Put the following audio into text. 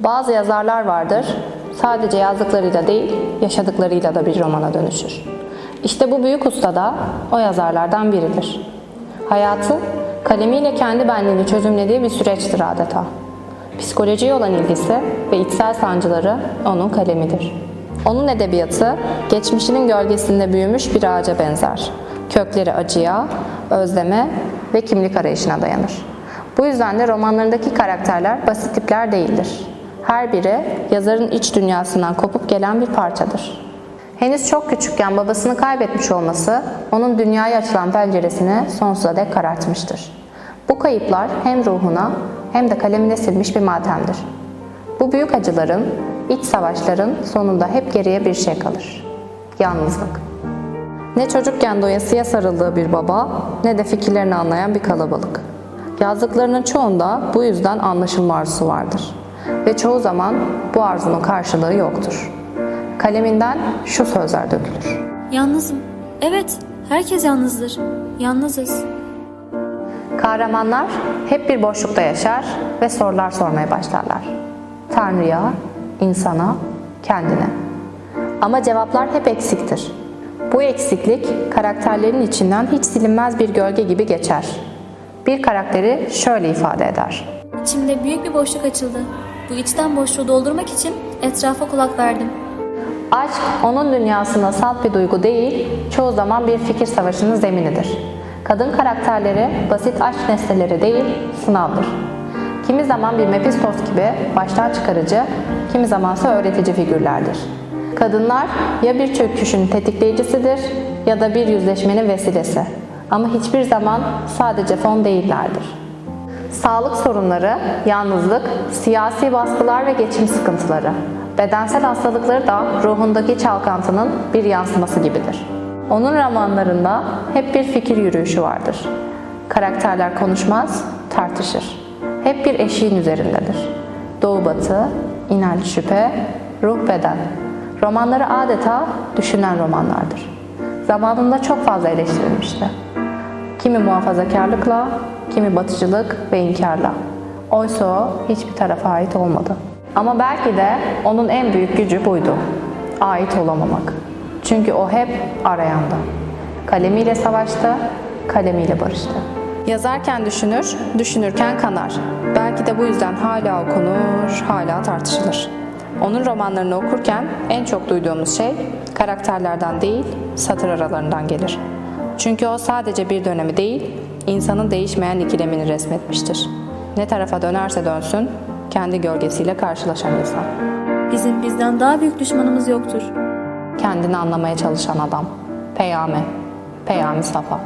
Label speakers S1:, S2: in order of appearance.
S1: Bazı yazarlar vardır, sadece yazdıklarıyla değil, yaşadıklarıyla da bir romana dönüşür. İşte bu büyük usta da o yazarlardan biridir. Hayatı, kalemiyle kendi benliğini çözümlediği bir süreçtir adeta. Psikolojiye olan ilgisi ve içsel sancıları onun kalemidir. Onun edebiyatı, geçmişinin gölgesinde büyümüş bir ağaca benzer. Kökleri acıya, özleme ve kimlik arayışına dayanır. Bu yüzden de romanlarındaki karakterler basit tipler değildir. Her biri yazarın iç dünyasından kopup gelen bir parçadır. Henüz çok küçükken babasını kaybetmiş olması onun dünyaya açılan penceresini sonsuza dek karartmıştır. Bu kayıplar hem ruhuna hem de kalemine silmiş bir matemdir. Bu büyük acıların, iç savaşların sonunda hep geriye bir şey kalır. Yalnızlık. Ne çocukken doyasıya sarıldığı bir baba, ne de fikirlerini anlayan bir kalabalık. Yazdıklarının çoğunda bu yüzden anlaşılma arzusu vardır. Ve çoğu zaman bu arzunun karşılığı yoktur. Kaleminden şu sözler dökülür.
S2: Yalnızım. Evet, herkes yalnızdır. Yalnızız.
S1: Kahramanlar hep bir boşlukta yaşar ve sorular sormaya başlarlar. Tanrı'ya, insana, kendine. Ama cevaplar hep eksiktir. Bu eksiklik karakterlerin içinden hiç silinmez bir gölge gibi geçer. Bir karakteri şöyle ifade eder.
S2: İçimde büyük bir boşluk açıldı. Bu içten boşluğu doldurmak için etrafa kulak verdim.
S1: Aşk onun dünyasında salt bir duygu değil, çoğu zaman bir fikir savaşının zeminidir. Kadın karakterleri basit aşk nesneleri değil, sınavdır. Kimi zaman bir Mephistos gibi baştan çıkarıcı, kimi zamansa öğretici figürlerdir. Kadınlar ya bir çöküşün tetikleyicisidir ya da bir yüzleşmenin vesilesi. Ama hiçbir zaman sadece fon değillerdir. Sağlık sorunları, yalnızlık, siyasi baskılar ve geçim sıkıntıları. Bedensel hastalıkları da ruhundaki çalkantının bir yansıması gibidir. Onun romanlarında hep bir fikir yürüyüşü vardır. Karakterler konuşmaz, tartışır. Hep bir eşiğin üzerindedir. Doğu batı, inanç şüphe, ruh beden. Romanları adeta düşünen romanlardır. Zamanında çok fazla eleştirilmişti. Kimi muhafazakarlıkla, kimi batıcılık ve inkarla. Oysa o hiçbir tarafa ait olmadı. Ama belki de onun en büyük gücü buydu. Ait olamamak. Çünkü o hep arayandı. Kalemiyle savaştı, kalemiyle barıştı. Yazarken düşünür, düşünürken kanar. Belki de bu yüzden hala okunur, hala tartışılır. Onun romanlarını okurken en çok duyduğumuz şey karakterlerden değil, satır aralarından gelir. Çünkü o sadece bir dönemi değil, insanın değişmeyen ikilemini resmetmiştir. Ne tarafa dönerse dönsün, kendi gölgesiyle karşılaşan insan.
S2: Bizim bizden daha büyük düşmanımız yoktur.
S1: Kendini anlamaya çalışan adam. Peyami. Peyami Safa.